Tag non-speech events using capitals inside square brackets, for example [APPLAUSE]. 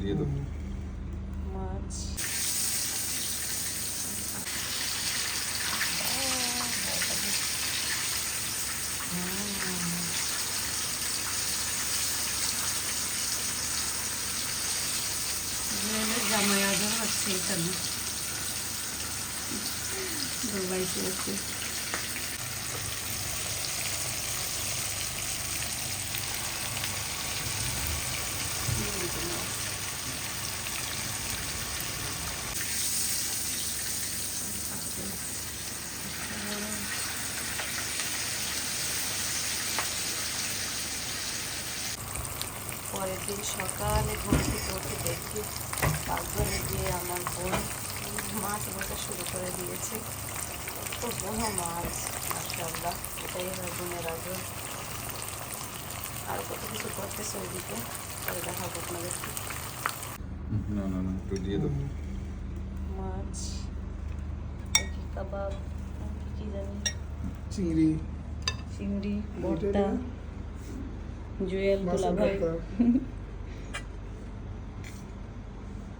দিয়ে দাও মাছ জামাই আদর হচ্ছে এখানে দুবাইতে আছে পরের দিন সকালে ঘুম থেকে উঠে দেখি পাকঘরে গিয়ে আমার বোন মাছ ভাজা শুরু করে দিয়েছে। তো বড় মাছ মাসাল্লাহ এটাই আমার বোনের আগ্রহ আর কত কিছু করতেছে ওইদিকে? পরে দেখাবো আপনাদেরকে। না না না একটু দিয়ে দাও। মাছ। কাবাব কি জানি? চিংড়ি। চিংড়ি ভর্তা জুয়েল ভর্তা। [LAUGHS]